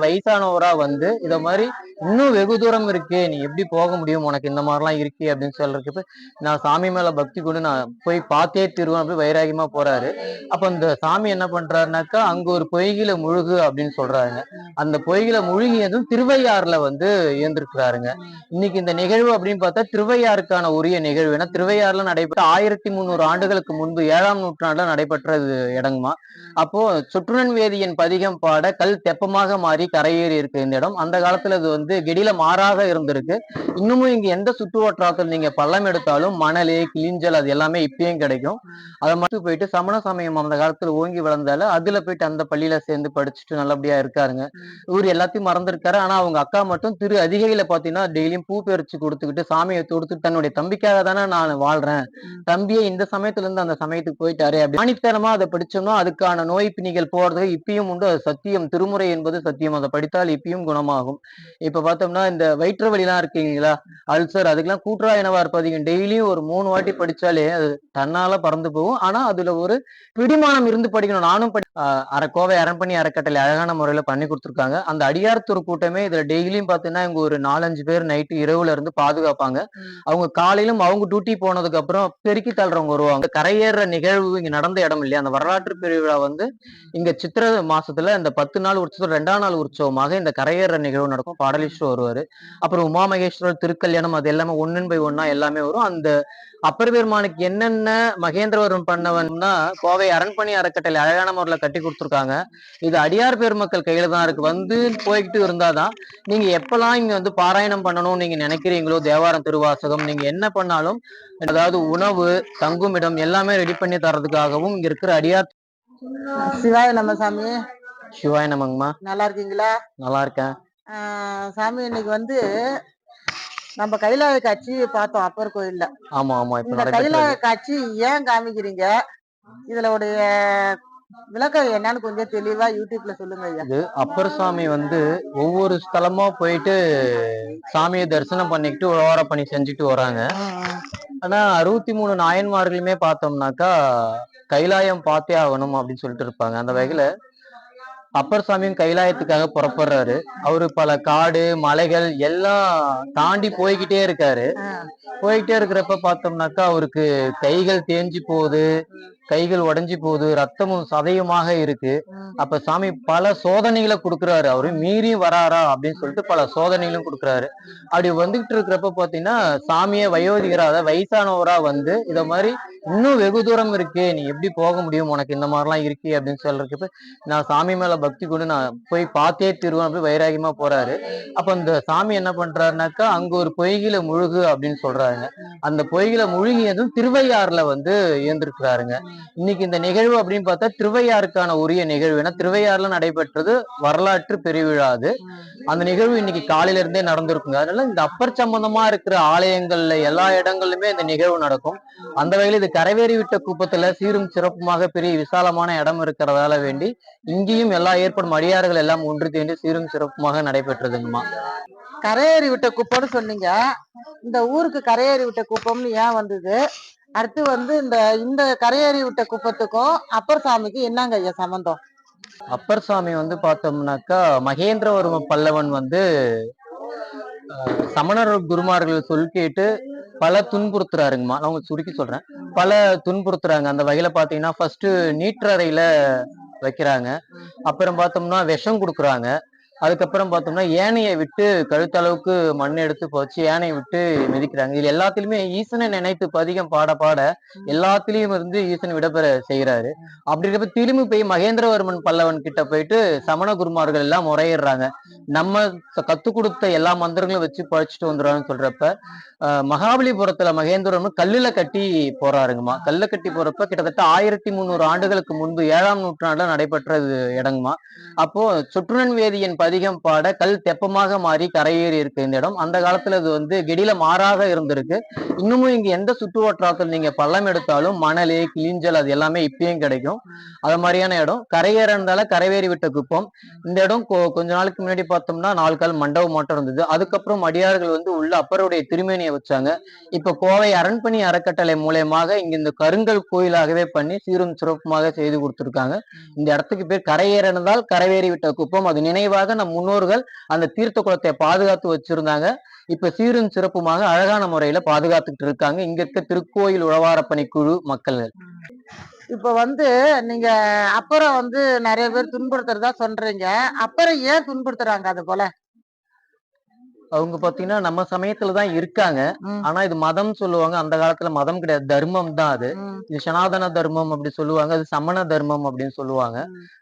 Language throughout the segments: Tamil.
வயசானவரா வந்து இத மாதிரி இன்னும் வெகு தூரம் இருக்கு. நீ எப்படி போக முடியும்? உனக்கு இந்த மாதிரிலாம் இருக்கு அப்படின்னு சொல்றதுக்கு நான் சாமி மேல பக்தி கொண்டு நான் போய் பார்த்தே திருவேன் அப்படி வைராகியமா போறாரு. அப்ப இந்த சாமி என்ன பண்றாருனாக்கா அங்க ஒரு பொய்கில முழுகு அப்படின்னு சொல்றாருங்க. அந்த பொய்கில முழுகியதும் திருவையாறுல வந்து இயந்திருக்கிறாருங்க இன்னைக்கு இந்த நிகழ்வு அப்படின்னு பார்த்தா திருவையாறுக்கான உரிய நிகழ்வு. ஏன்னா திருவையாறுல நடைபெற்ற ஆயிரத்தி முந்நூறு ஆண்டுகளுக்கு முன்பு ஏழாம் நூற்றாண்டுல நடைபெற்றது இடங்குமா அப்போ சுற்றுநன் வேதியின் பதிகம் பாட கல் தெப்பமாக மாறி கரையேறி இருக்கு இந்த இடம். அந்த காலத்துல இது வந்து வந்து கெடில மாறாக இருந்திருக்கு. இன்னமும் இங்க எந்த சுற்று வட்டாரத்தில் நீங்க பள்ளம் எடுத்தாலும் மணல் கிளிஞ்சல் அது எல்லாமே இப்பயும் கிடைக்கும். அதை மட்டும் போயிட்டு சமண சமயம் அந்த காலத்துல ஓங்கி வளர்ந்தால அதுல போயிட்டு அந்த பள்ளியில சேர்ந்து படிச்சுட்டு நல்லபடியா இருக்காருங்க. இவர் எல்லாத்தையும் மறந்துருக்காரு. ஆனா அவங்க அக்கா மட்டும் திரு அதிகையில பாத்தீங்கன்னா டெய்லியும் பூ பறிச்சு கொடுத்துக்கிட்டு சாமியை தொடுத்து தன்னுடைய தம்பிக்காக தானே நான் வாழ்றேன். தம்பியை இந்த சமயத்துல இருந்து அந்த சமயத்துக்கு போயிட்டாரு அப்படி. ஆணித்தனமா அதை படிச்சோம்னா அதுக்கான நோய் பிணிகள் போறதுக்கு இப்பயும் உண்டு. அது சத்தியம். திருமுறை என்பது சத்தியம். அதை படித்தால் இப்பயும் குணமாகும். இப்ப பார்த்தோம்னா இந்த வயிற்று வலிலாம் இருக்கீங்களா அல்சர் அதுக்கெல்லாம் கூட்டுறாயினவா இருப்பதிங்க டெய்லியும் ஒரு மூணு வாட்டி படிச்சாலே அது தன்னால பறந்து போகும். ஆனா அதுல ஒரு பிடிமானம் இருந்து படிக்கணும். நானும் படி அரை கோவை அரண்பணி அறக்கட்டளை அழகான முறையில பண்ணி கொடுத்துருக்காங்க. அந்த அடியார்த்தூர் கூட்டமே இதுல டெய்லியும் பாத்தீங்கன்னா இங்க ஒரு நாலஞ்சு பேர் நைட்டு இரவுல இருந்து பாதுகாப்பாங்க. அவங்க காலையிலும் அவங்க டியூட்டி போனதுக்கு அப்புறம் பெருக்கி தள்ளுறவங்க வருவாங்க. கரையேற நிகழ்வு இங்க நடந்த இடம் இல்லையா? அந்த வரலாற்று பெருவிழா வந்து இங்க சித்திரை மாசத்துல இந்த பத்து நாள் உற்சவம் ரெண்டாம் நாள் உற்சவமாக இந்த கரையேற நிகழ்வு நடக்கும். பாடலீஸ்வரர் வருவாரு. அப்புறம் உமா மகேஸ்வரர் திருக்கல்யாணம் அது எல்லாமே ஒன்னன் பை ஒன்னா எல்லாமே வரும். அந்த அப்பர் பெருமானுக்கு என்னென்ன மகேந்திரவர்மன் பண்ணவன்னா கோவை அரண்பணி அறக்கட்டளை அழகான முறையில கட்டி கொடுத்துருக்காங்க. இது அடியார் பெருமக்கள் கையில தான் இருக்கு. வந்து போய்கிட்டு இருந்தாதான் நீங்க எப்பெல்லாம் இங்க வந்து பாராயணம் பண்ணணும்னு நீங்க நினைக்கிறீங்களோ தேவாரம் திருவாசகம் நீங்க என்ன பண்ணாலும் அதாவது உணவு தங்குமிடம் எல்லாமே ரெடி பண்ணி தர்றதுக்காகவும் இங்க இருக்கிற அடியார் சிவாய நம்ம சாமி. சிவாய நமங்கம்மா. நல்லா இருக்கீங்களா? நல்லா இருக்கேன். சாமி இன்னைக்கு வந்து நம்ம கைலாய காட்சி பார்த்தோம் அப்பர் கோயில்ல. ஆமா ஆமா இப்ப இந்த கைலாய காட்சி ஏன் காமிக்கிறீங்க? இதுல உடைய விளக்கம் என்னன்னு கொஞ்சம் தெளிவா யூடியூப்ல சொல்லுங்க ஐயா. இது அப்பர் சாமி வந்து ஒவ்வொரு ஸ்தலமா போயிட்டு சாமியை தரிசனம் பண்ணிக்கிட்டு உழவார பணி செஞ்சுட்டு வராங்க. ஆனா அறுபத்தி மூணு நாயன்மார்களுமே பார்த்தோம்னாக்கா கைலாயம் பார்த்தே ஆகணும் அப்படின்னு சொல்லிட்டு இருப்பாங்க. அந்த வகையில அப்பர் சாமியும் கைலாயத்துக்காக புறப்படுறாரு. அவரு பல காடு மலைகள் எல்லாம் தாண்டி போய்கிட்டே இருக்காரு. போய்கிட்டே இருக்கிறப்ப பார்த்தோம்னாக்கா அவருக்கு கைகள் தேஞ்சு போகுது. கைகள் உடைஞ்சு போகுது. ரத்தமும் சதையுமாக இருக்கு. அப்ப சாமி பல சோதனைகளை கொடுக்குறாரு. அவரு மீறி வராரா அப்படின்னு சொல்லிட்டு பல சோதனைகளும் கொடுக்குறாரு. அப்படி வந்துகிட்டு இருக்கிறப்ப பாத்தீங்கன்னா சாமியே வயோதிகராத வயசானவரா வந்து இத மாதிரி இன்னும் வெகு தூரம் இருக்கு. நீ எப்படி போக முடியும்? உனக்கு இந்த மாதிரிலாம் இருக்கு அப்படின்னு சொல்றதுக்கு நான் சாமி மேல பக்தி கொண்டு நான் போய் பார்த்தே திருவோம் அப்படி வைராகியமா போறாரு. அப்ப அந்த சாமி என்ன பண்றாருனாக்கா அங்க ஒரு பொய்கில முழுகு அப்படின்னு சொல்றாங்க அந்த பொய்கில முழுகியதும் திருவையாறுல வந்து இயந்திருக்கிறாருங்க இன்னைக்கு இந்த நிகழ்வு அப்படின்னு பார்த்தா திருவையாறுக்கான உரிய நிகழ்வு. ஏன்னா திருவையாறுல நடைபெற்றது வரலாற்று பெருவிழா அது. அந்த நிகழ்வு இன்னைக்கு காலையில இருந்தே நடந்திருக்குங்க. அதனால இந்த அப்பர் சம்பந்தமா இருக்கிற ஆலயங்கள்ல எல்லா இடங்கள்லுமே இந்த நிகழ்வு நடக்கும். அந்த வகையில் இது கரைவேறி விட்ட குப்பத்துல சீரும் சிறப்புமாக பெரிய விசாலமான இடம் இருக்கிறதால வேண்டி இங்கேயும் எல்லா ஏற்படும் அடியார்கள் எல்லாம் ஒன்று தேண்டி சீரும் சிறப்புமாக நடைபெற்றதுங்கம்மா. கரையேறி விட்ட குப்பம்னு சொன்னீங்க. இந்த ஊருக்கு கரையேறி விட்ட குப்பம்னு ஏன் வந்தது? அடுத்து வந்து இந்த இந்த கரையேறி விட்ட குப்பத்துக்கும் அப்பர் சாமிக்கு என்னங்க ஐயா சம்பந்தம்? அப்பர் சாமி வந்து பார்த்தோம்னாக்கா மகேந்திரவர்ம பல்லவன் வந்து சமணர் குருமார்கள் சொல் கேட்டு பல துன்புறுத்துறாருங்கம்மா. நான் உங்களுக்கு சுருக்கி சொல்றேன். பல துன்புறுத்துறாங்க. அந்த வகையில பாத்தீங்கன்னா ஃபர்ஸ்ட் நீற்றறையில வைக்கிறாங்க. அப்புறம் பார்த்தோம்னா விஷம் கொடுக்குறாங்க. அதுக்கப்புறம் பார்த்தோம்னா ஏனையை விட்டு கழுத்தளவுக்கு மண் எடுத்து போச்சு ஏனையை விட்டு மிதிக்கிறாங்க. இது எல்லாத்திலுமே ஈசனை நினைத்து பதிகம் பாட பாட எல்லாத்துலயும் இருந்து ஈசன் விடப்பெற செய்யறாரு அப்படி திரும்பி போய் மகேந்திரவர்மன் பல்லவன் கிட்ட போயிட்டு சமண குருமார்கள் எல்லாம் முறையிடுறாங்க. நம்ம ச- கத்துக் கொடுத்த எல்லா மந்திரங்களும் வச்சு பழிச்சுட்டு வந்துடுறான்னு சொல்றப்ப மகாபலிபுரத்துல மகேந்திரவர்மன் கல்லுல கட்டி போறாருங்கம்மா. கல்ல கட்டி போறப்ப கிட்டத்தட்ட ஆயிரத்தி முந்நூறு ஆண்டுகளுக்கு முன்பு ஏழாம் நூற்றாண்டுல நடைபெற்றது இடங்குமா அப்போ சுற்றுநன் வேதியின் அதிகம் பாட கல் தெப்பமாக மாறி கரையேறி இருக்கு இந்த இடம். அந்த காலத்துல இது வந்து கெடில மாறாக இருந்திருக்கு. இன்னமும் இங்க எந்த சுற்று வட்டாரத்தில் நீங்க பள்ளம் எடுத்தாலும் மணல் கிளிஞ்சல் அது எல்லாமே இப்பயும் கிடைக்கும். அது மாதிரியான இடம். கரையேற இருந்தால கரைவேறி விட்ட குப்பம். இந்த இடம் கொஞ்ச நாளுக்கு முன்னாடி பார்த்தோம்னா நாலு கால் மண்டபம் மட்டும் இருந்தது. அதுக்கப்புறம் அடியார்கள் வந்து உள்ள அப்பருடைய திருமேனியை வச்சாங்க. இப்ப கோவை அரண்பணி அறக்கட்டளை மூலயமாக இங்க இந்த கருங்கல் கோயிலாகவே பண்ணி சீரும் சிறப்புமாக செய்து கொடுத்திருக்காங்க. இந்த இடத்துக்கு பேர் கரையேறினதால் கரைவேறி விட்ட குப்பம். அது நினைவாக நம் முன்னோர்கள் அந்த தீர்த்த குளத்தை பாதுகாத்து வச்சிருந்தாங்க. இப்ப சீரும் சிறப்புமாக அழகான முறையில பாதுகாத்துக்கிட்டு இருக்காங்க. இங்க இருக்க திருக்கோயில் உழவாரப்பணி குழு மக்கள் இப்ப வந்து நீங்க அப்புறம் வந்து நிறைய பேர் துன்புறுத்துறதா சொல்றீங்க. அப்புறம் ஏன் துன்புறுத்துறாங்க அது போல? அவங்க பாத்தீங்கன்னா நம்ம சமயத்துல தான் இருக்காங்க. ஆனா இது மதம் சொல்லுவாங்க. அந்த காலத்துல மதம் கிடையாது. தர்மம் தான் அது. இது சனாதன தர்மம் அப்படி சொல்லுவாங்க. அது சமண தர்மம் அப்படின்னு சொல்லுவாங்க.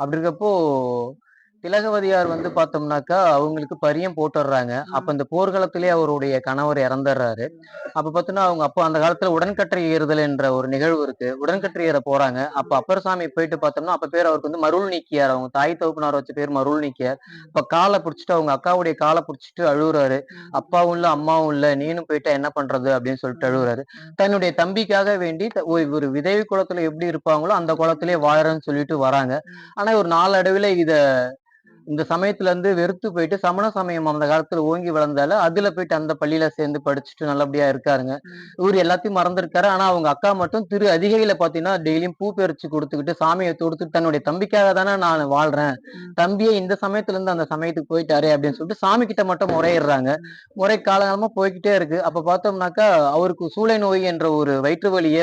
அப்படி இருக்கப்போ திலகவதியார் வந்து பார்த்தோம்னாக்கா அவங்களுக்கு பரியம் போட்டுடுறாங்க. அப்ப இந்த போர்க்களத்திலேயே அவருடைய கணவர் இறந்துடுறாரு. அப்ப பார்த்தோன்னா அவங்க அப்போ அந்த காலத்துல உடன்கட்டை ஏறுதல் என்ற ஒரு நிகழ்வு இருக்கு. உடன்கட்டை ஏற போறாங்க. அப்ப அப்பர் சாமி போயிட்டு பார்த்தோம்னா அப்ப பேர் அவருக்கு வந்து மருள் நீக்கியார். அவங்க தாய் தகப்பனார் வச்ச பேர் மருள் நீக்கியார். இப்ப காலை பிடிச்சிட்டு அவங்க அக்காவுடைய காலை பிடிச்சிட்டு அழுகுறாரு அப்பாவும் இல்ல அம்மாவும் இல்ல நீனும் போயிட்டா என்ன பண்றது அப்படின்னு சொல்லிட்டு அழுகுறாரு தன்னுடைய தம்பிக்காக வேண்டி ஒரு விதவி குளத்துல எப்படி இருப்பாங்களோ அந்த குளத்திலே வாழறேன்னு சொல்லிட்டு வராங்க. ஆனா ஒரு நாளடைவுல இத இந்த சமயத்துல இருந்து வெறுத்து போயிட்டு சமண சமயம் அந்த காலத்துல ஓங்கி வளர்ந்தால அதுல போயிட்டு அந்த பள்ளியில சேர்ந்து படிச்சுட்டு நல்லபடியா இருக்காருங்க. இவர் எல்லாத்தையும் மறந்துருக்காரு. ஆனா அவங்க அக்கா மட்டும் திரு அதிகையில பாத்தீங்கன்னா டெய்லியும் பூ பறிச்சு கொடுத்துக்கிட்டு சாமியை தொடுத்துட்டு தன்னுடைய தம்பிக்காக தானே நான் வாழ்றேன். தம்பியே இந்த சமயத்துல இருந்து அந்த சமயத்துக்கு போயிட்டாரு அப்படின்னு சொல்லிட்டு சாமி கிட்ட மட்டும் முறையிடுறாங்க. முறை காலகாலமா போய்கிட்டே இருக்கு. அப்ப பார்த்தோம்னாக்கா அவருக்கு சூளை நோய் என்ற ஒரு வயிற்று வலிய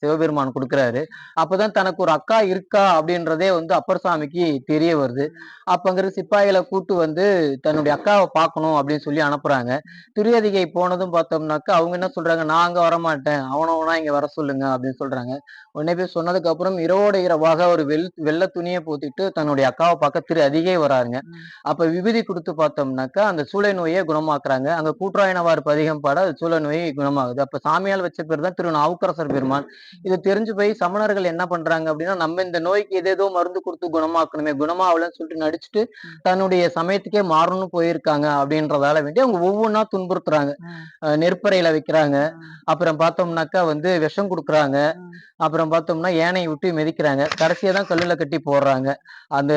சிவபெருமான் கொடுக்குறாரு. அப்பதான் தனக்கு ஒரு அக்கா இருக்கா அப்படின்றதே வந்து அப்பர் சாமிக்கு தெரிய வருது. அப்பங்கிற சிப்பாய்களை கூட்டு வந்து தன்னுடைய அக்காவை பார்க்கணும் அப்படின்னு சொல்லி அனுப்புறாங்க. துரியதிகை போனதும் பார்த்தோம்னாக்கா அவங்க என்ன சொல்றாங்க? நான் அங்க வரமாட்டேன். அவனவனா இங்க வர சொல்லுங்க அப்படின்னு சொல்றாங்க. உடனே போய் சொன்னதுக்கு அப்புறம் இரவோட இரவாக ஒரு வெள் வெள்ளை துணியை போத்திட்டு தன்னுடைய அக்காவை பார்க்க திரு அதிகை வராருங்க. அப்ப விபூதி கொடுத்து பார்த்தோம்னாக்கா அந்த சூளை நோயை குணமாக்குறாங்க. அங்க கூட்டுராயனவார் பதிகம் பாட அது சூளை நோய் குணமாகுது. அப்ப சாமியால் வச்ச பேர் தான் திரு நாவுக்கரசர் பெருமான் இது தெரிஞ்சு போய் சமணர்கள் என்ன பண்றாங்க அப்படின்னா நம்ம இந்த நோய்க்கு ஏதேதோ மருந்து கொடுத்து குணமாக்கணுமே குணமாகலன்னு சொல்லிட்டு நடிச்சுட்டு தன்னுடைய சமயத்துக்கே மாறணும்னு போயிருக்காங்க அப்படின்றதால வேண்டி அவங்க ஒவ்வொன்றா துன்புறுத்துறாங்க. நெருப்பறையில வைக்கிறாங்க. அப்புறம் பார்த்தோம்னாக்கா வந்து விஷம் கொடுக்குறாங்க. அப்புறம் பார்த்தோம்னா ஏனையை விட்டு மிதிக்கிறாங்க. கடைசியாக தான் கல்லுல கட்டி போடுறாங்க. அந்த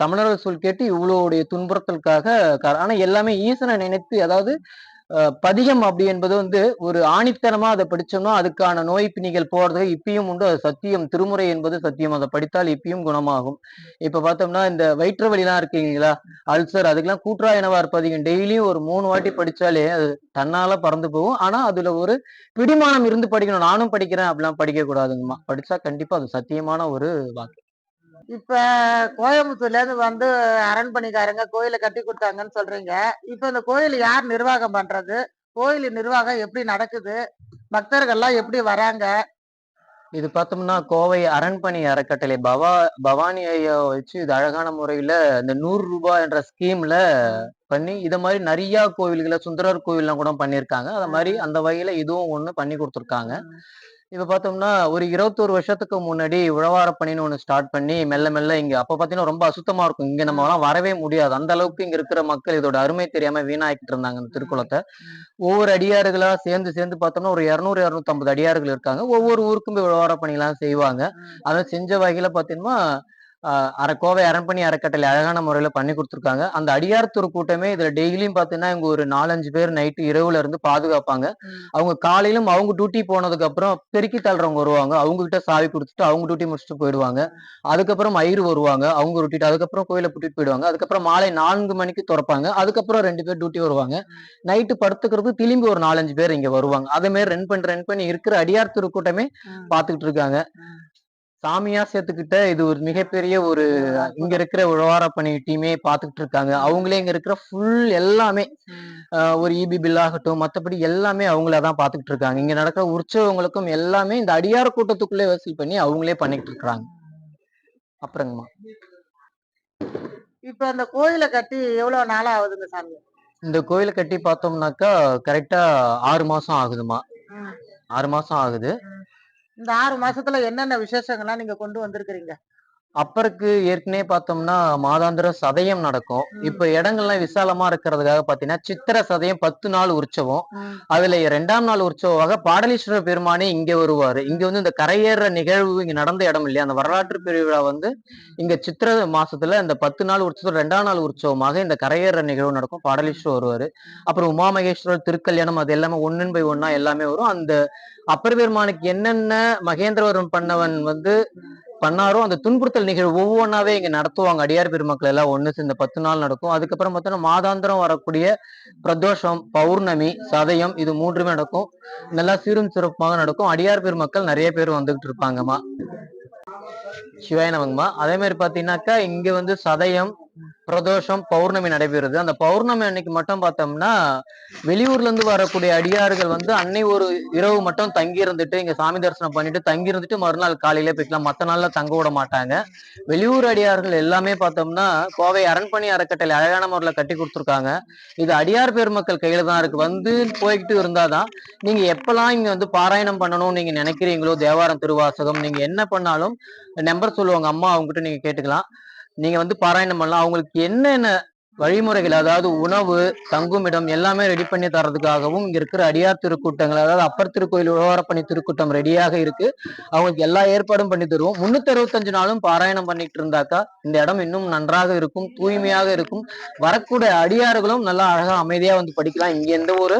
சமணர்கள் சொல் கேட்டு இவ்வளோடைய துன்புறுத்தலுக்காக ஆனால் ஆனா எல்லாமே ஈசனை நினைத்து அதாவது பதிகம் அப்படி என்பது வந்து ஒரு ஆணித்தனமா அதை படிச்சோம்னா அதுக்கான நோய் பிணிகள் போறது இப்பயும் உண்டு. அது சத்தியம் திருமுறை என்பது சத்தியம். அதை படித்தால் இப்பயும் குணமாகும். இப்ப பார்த்தோம்னா இந்த வயிற்று வலிலாம் இருக்கீங்களா அல்சர் அதுக்கெல்லாம் கூட்டுராயனவார் பதிகம். டெய்லியும் ஒரு மூணு வாட்டி படிச்சாலே அது தன்னால பறந்து போகும். ஆனா அதுல ஒரு பிடிமானம் இருந்து படிக்கணும். நானும் படிக்கிறேன். அப்படிலாம் படிக்க கூடாதுங்கம்மா படிச்சா கண்டிப்பா அது சத்தியமான ஒரு வாக்கு. இப்ப கோயம்புத்தூர்ல இருந்து வந்து அரண்மனைக்காரங்க கோயிலை கட்டி கொடுத்தாங்கன்னு சொல்றீங்க. இப்ப இந்த கோயில் யார் நிர்வாகம் பண்றது? கோயில் நிர்வாகம் எப்படி நடக்குது? பக்தர்கள்லாம் எப்படி வராங்க? இது பார்த்தோம்னா கோவை அரண்பணி அறக்கட்டளை பவா பவானி ஐயா வச்சு இது அழகான முறையில இந்த நூறு ரூபாய் என்ற ஸ்கீம்ல பண்ணி இத மாதிரி நிறைய கோவில்களை சுந்தரர் கோவில்லாம் கூட பண்ணியிருக்காங்க. அத மாதிரி அந்த வகையில இதுவும் ஒண்ணு பண்ணி கொடுத்துருக்காங்க. இப்ப பார்த்தோம்னா ஒரு இருபத்தோரு வருஷத்துக்கு முன்னாடி உழவாரப்பணின்னு ஒண்ணு ஸ்டார்ட் பண்ணி மெல்ல மெல்ல இங்க அப்ப பாத்தீங்கன்னா ரொம்ப அசுத்தமா இருக்கும். இங்க நம்ம எல்லாம் வரவே முடியாது. அந்த அளவுக்கு இங்க இருக்கிற மக்கள் இதோட அருமை தெரியாம வீணாக்கிட்டு இருந்தாங்க இந்த திருக்குளத்தை. ஒவ்வொரு அடியாறுகளா சேர்ந்து சேர்ந்து பார்த்தோம்னா ஒரு இருநூறு இருநூத்தம்பது அடியார்கள் இருக்காங்க. ஒவ்வொரு ஊருக்கும் போய் உழவார பணிலாம் செய்வாங்க. அதை செஞ்ச வகையில பாத்தீங்கன்னா ஆஹ் அர கோவை அரண்பணி அறக்கட்டளை அழகான முறையில பண்ணி கொடுத்துருக்காங்க. அந்த அடியார்த்தூர் கூட்டமே இதுல டெய்லியும் பாத்தீங்கன்னா இங்க ஒரு நாலஞ்சு பேர் நைட்டு இரவுல இருந்து பாதுகாப்பாங்க. அவங்க காலையிலும் அவங்க டியூட்டி போனதுக்கு அப்புறம் பெருக்கி தள்ளுறவங்க வருவாங்க. அவங்க கிட்ட சாவி கொடுத்துட்டு அவங்க டியூட்டி முடிச்சுட்டு போயிடுவாங்க. அதுக்கப்புறம் ஐயர் வருவாங்க. அவங்க ரொட்டிட்டு அதுக்கப்புறம் கோயிலை கூட்டிட்டு போயிடுவாங்க. அதுக்கப்புறம் மாலை நான்கு மணிக்கு திறப்பாங்க. அதுக்கப்புறம் ரெண்டு பேர் டியூட்டி வருவாங்க. நைட்டு படுத்துக்கிறது திரும்பி ஒரு நாலஞ்சு பேர் இங்க வருவாங்க. அதே மாதிரி ரன் பண்ணி ரன் பண்ணி இருக்கிற அடியார் திருக்கூட்டமே பாத்துக்கிட்டு இருக்காங்க. சாமியா சேர்த்துக்கிட்ட இது ஒரு மிகப்பெரிய ஒரு இங்க இருக்கிற உழவார பணி டீமே பாத்துக்கிட்டு இருக்காங்க. அவங்களே இங்க இருக்கிற ஃபுல் எல்லாமே ஒரு இபி பில் ஆகட்டும் மத்தபடி எல்லாமே அவங்கள தான் பாத்துக்கிட்டு இருக்காங்க. இங்க நடக்கிற உற்சவங்களுக்கும் எல்லாமே இந்த அடியார் கூட்டத்துக்குள்ளே வசூல் பண்ணி அவங்களே பண்ணிக்கிட்டு இருக்காங்க. அப்புறங்கம்மா. இப்ப இந்த கோயிலை கட்டி எவ்வளவு நாள் ஆகுதுங்க சாமி? இந்த கோயிலை கட்டி பார்த்தோம்னாக்கா கரெக்டா ஆறு மாசம் ஆகுதுமா ஆறு மாசம் ஆகுது. இந்த ஆறு மாசத்துல என்னென்ன விசேஷங்கள்லாம் நீங்க கொண்டு வந்திருக்கிறீங்க? அப்பருக்கு ஏற்கனவே பார்த்தோம்னா மாதாந்திர சதயம் நடக்கும். இப்ப இடங்கள்லாம் விசாலமா இருக்கிறதுக்காக பாத்தீங்கன்னா சித்திர சதயம் பத்து நாள் உற்சவம். அதுல இரண்டாம் நாள் உற்சவமாக பாடலீஸ்வரர் பெருமானே இங்க வருவாரு. இங்க வந்து இந்த கரையேற நிகழ்வு இங்க நடந்த இடம் இல்லையா? அந்த வரலாற்று பெருவிழா வந்து இங்க சித்திர மாசத்துல இந்த பத்து நாள் உற்சவம் ரெண்டாம் நாள் உற்சவமாக இந்த கரையேற நிகழ்வு நடக்கும். பாடலீஸ்வரர் வருவாரு. அப்புறம் உமாமகேஸ்வரர் திருக்கல்யாணம் அது எல்லாமே ஒன்னன் பை ஒன்னா எல்லாமே வரும். அந்த அப்பர் பெருமானுக்கு என்னென்ன மகேந்திரவர்மன் பண்ணவன் வந்து பண்ணாரோ அந்த துன்புறுத்தல் நிகழ்வு ஒவ்வொன்றாவே இங்க நடத்துவாங்க. அடியார் பெருமக்கள் எல்லாம் ஒன்று சேர்ந்து பத்து நாள் நடக்கும். அதுக்கப்புறம் பார்த்தோன்னா மாதாந்திரம் வரக்கூடிய பிரதோஷம் பௌர்ணமி சதயம் இது மூன்றுமே நடக்கும். நல்லா சீரும் சிறப்புமாக நடக்கும். அடியார் பெருமக்கள் நிறைய பேர் வந்துகிட்டு இருப்பாங்கம்மா. சிவாய நமங்கம்மா. அதே மாதிரி பாத்தீங்கன்னாக்கா இங்க வந்து சதயம் பிரதோஷம் பௌர்ணமி நடைபெறுது. அந்த பௌர்ணமி அன்னைக்கு மட்டும் பார்த்தோம்னா வெளியூர்ல இருந்து வரக்கூடிய அடியார்கள் வந்து அன்னை ஒரு இரவு மட்டும் தங்கி இருந்துட்டு இங்க சாமி தரிசனம் பண்ணிட்டு தங்கி இருந்துட்டு மறுநாள் காலையில போய்க்கலாம். மத்த நாள்ல தங்க விட மாட்டாங்க. வெளியூர் அடியார்கள் எல்லாமே பார்த்தோம்னா கோவை அரண்பணி அறக்கட்டளை அழகான முறையில கட்டி கொடுத்துருக்காங்க. இது அடியார் பெருமக்கள் கையில தான் இருக்கு. வந்து போய்கிட்டு இருந்தாதான் நீங்க எப்பெல்லாம் இங்க வந்து பாராயணம் பண்ணணும்னு நீங்க நினைக்கிறீங்களோ தேவாரம் திருவாசகம் நீங்க என்ன பண்ணாலும் நம்பர் சொல்லுவாங்க. அம்மா அவங்ககிட்ட நீங்க கேட்டுக்கலாம். நீங்க வந்து பாராயணம் பண்ணலாம். அவங்களுக்கு என்னென்ன வழிமுறைகள் அதாவது உணவு தங்குமிடம் எல்லாமே ரெடி பண்ணி தரதுக்காகவும் இங்க இருக்கிற அடியார் திருக்கூட்டங்கள் அதாவது அப்பர் திருக்கோயில் உழவரப்பணி திருக்கூட்டம் ரெடியாக இருக்கு. அவங்களுக்கு எல்லா ஏற்பாடும் பண்ணி தருவோம். முன்னூத்தி அறுபத்தஞ்சு நாளும் பாராயணம் பண்ணிட்டு இருந்தாக்கா இந்த இடம் இன்னும் நன்றாக இருக்கும் தூய்மையாக இருக்கும். வரக்கூடிய அடியார்களும் நல்லா அழகா அமைதியா வந்து படிக்கலாம். இங்க எந்த ஒரு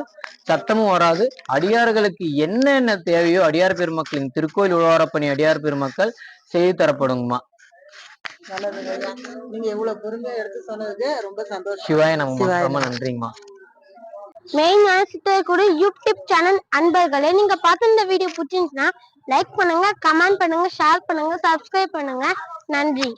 சத்தமும் வராது. அடியார்களுக்கு என்னென்ன தேவையோ அடியார் பெருமக்களின் திருக்கோயில் உழவரப்பணி அடியார் பெருமக்கள் செய்து தரப்படுங்கம்மா. நல்லதுங்க ஐயா நீங்க இவ்வளவு பொறுமையா எடுத்து சொன்னதுக்கு ரொம்ப சந்தோஷம். சிவாய நம்ம ரொம்ப நன்றிங்கம்மா மெயின் கூட யூடியூப் சேனல் அன்பர்களே நீங்க பார்த்து இந்த வீடியோ பிடிச்சிருந்துச்சுன்னா லைக் பண்ணுங்க கமெண்ட் பண்ணுங்க ஷேர் பண்ணுங்க சப்ஸ்கிரைப் பண்ணுங்க. நன்றி.